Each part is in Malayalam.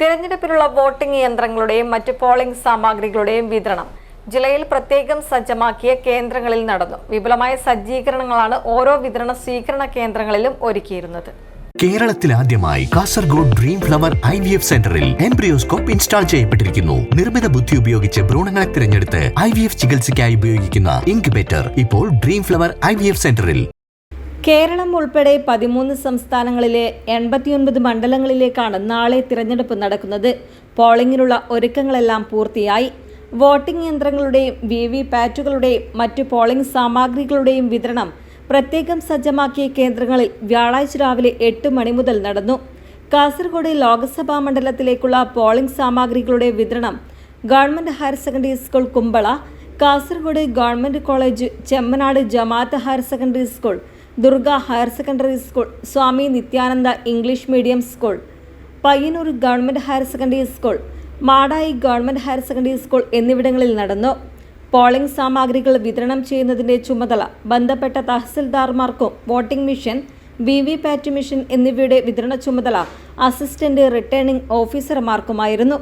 തിരഞ്ഞെടുപ്പിലുള്ള വോട്ടിംഗ് യന്ത്രങ്ങളുടെയും മറ്റ് പോളിംഗ് സാമഗ്രികളുടെയും വിതരണം ജില്ലയിൽ പ്രത്യേകം സജ്ജമാക്കിയ കേന്ദ്രങ്ങളിൽ നടന്നു. വിപുലമായ സജ്ജീകരണങ്ങളാണ് ഓരോ വിതരണ സ്വീകരണ കേന്ദ്രങ്ങളിലും ഒരുക്കിയിരുന്നത്. കേരളത്തിൽ ആദ്യമായി Kasaragod dream flower I V F സെന്ററിൽ എംബ്രിയോസ്കോപ്പ് ഇൻസ്റ്റാൾ ചെയ്യപ്പെട്ടിരിക്കുന്നു. നിർമ്മിത ബുദ്ധി ഉപയോഗിച്ച് ഭ്രൂണങ്ങളെ തിരഞ്ഞെടുത്ത് ഐ വി എഫ് ചികിത്സയ്ക്കായി ഉപയോഗിക്കുന്ന ഇൻക്യുബേറ്റർ ഇപ്പോൾ dream flower I V F സെന്ററിൽ കേരളം ഉൾപ്പെടെ പതിമൂന്ന് സംസ്ഥാനങ്ങളിലെ എൺപത്തിയൊൻപത് മണ്ഡലങ്ങളിലേക്കാണ് നാളെ തിരഞ്ഞെടുപ്പ് നടക്കുന്നത്. പോളിംഗിനുള്ള ഒരുക്കങ്ങളെല്ലാം പൂർത്തിയായി. വോട്ടിംഗ് യന്ത്രങ്ങളുടെയും വി വി പാറ്റുകളുടെയും മറ്റ് പോളിംഗ് സാമഗ്രികളുടെയും വിതരണം പ്രത്യേകം സജ്ജമാക്കിയ കേന്ദ്രങ്ങളിൽ വ്യാഴാഴ്ച രാവിലെ എട്ട് മണി മുതൽ നടന്നു. കാസർഗോഡ് ലോക്സഭാ മണ്ഡലത്തിലേക്കുള്ള പോളിംഗ് സാമഗ്രികളുടെ വിതരണം government higher secondary school Kumbala Kasaragod government college Chemmanad Jamaath higher secondary school Durga higher secondary school Swami Nithyananda English medium school Payyannur government higher secondary school Madayi government higher secondary school എന്നിവിടങ്ങളിൽ നടന്നു. പോളിംഗ് സാമഗ്രികൾ വിതരണം ചെയ്യുന്നതിന്റെ ചുമതല ബന്ധപ്പെട്ട തഹസിൽദാർമാർക്കും voting machine V V PAT machine എന്നിവയുടെ വിതരണ ചുമതല അസിസ്റ്റന്റ് റിട്ടേണിംഗ് ഓഫീസർമാർക്കുമായിരുന്നു.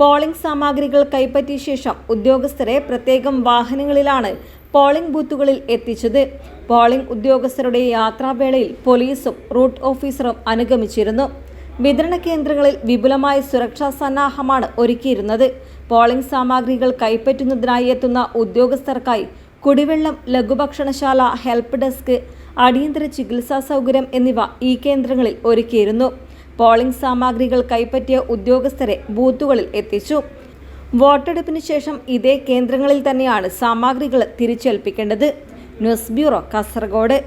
പോളിംഗ് സാമഗ്രികൾ കൈപ്പറ്റിയ ശേഷം ഉദ്യോഗസ്ഥരെ പ്രത്യേകം വാഹനങ്ങളിലാണ് പോളിംഗ് ബൂത്തുകളിൽ എത്തിച്ചത്. പോളിംഗ് ഉദ്യോഗസ്ഥരുടെ യാത്രാവേളയിൽ പോലീസും റൂട്ട് ഓഫീസറും അനുഗമിച്ചിരുന്നു. വിതരണ കേന്ദ്രങ്ങളിൽ വിപുലമായ സുരക്ഷാ സന്നാഹമാണ് ഒരുക്കിയിരുന്നത്. പോളിംഗ് സാമഗ്രികൾ കൈപ്പറ്റുന്നതിനായി എത്തുന്ന ഉദ്യോഗസ്ഥർക്കായി കുടിവെള്ളം ലഘുഭക്ഷണശാല ഹെൽപ്പ് ഡെസ്ക് അടിയന്തര ചികിത്സാ സൗകര്യം എന്നിവ ഈ കേന്ദ്രങ്ങളിൽ ഒരുക്കിയിരുന്നു. പോളിംഗ് സാമഗ്രികൾ കൈപ്പറ്റിയ ഉദ്യോഗസ്ഥരെ ബൂത്തുകളിൽ എത്തിച്ചു. വോട്ടെടുപ്പിന് ശേഷം ഇതേ കേന്ദ്രങ്ങളിൽ തന്നെയാണ് സാമഗ്രികൾ തിരിച്ചേൽപ്പിക്കേണ്ടത്. News bureau Kasaragod.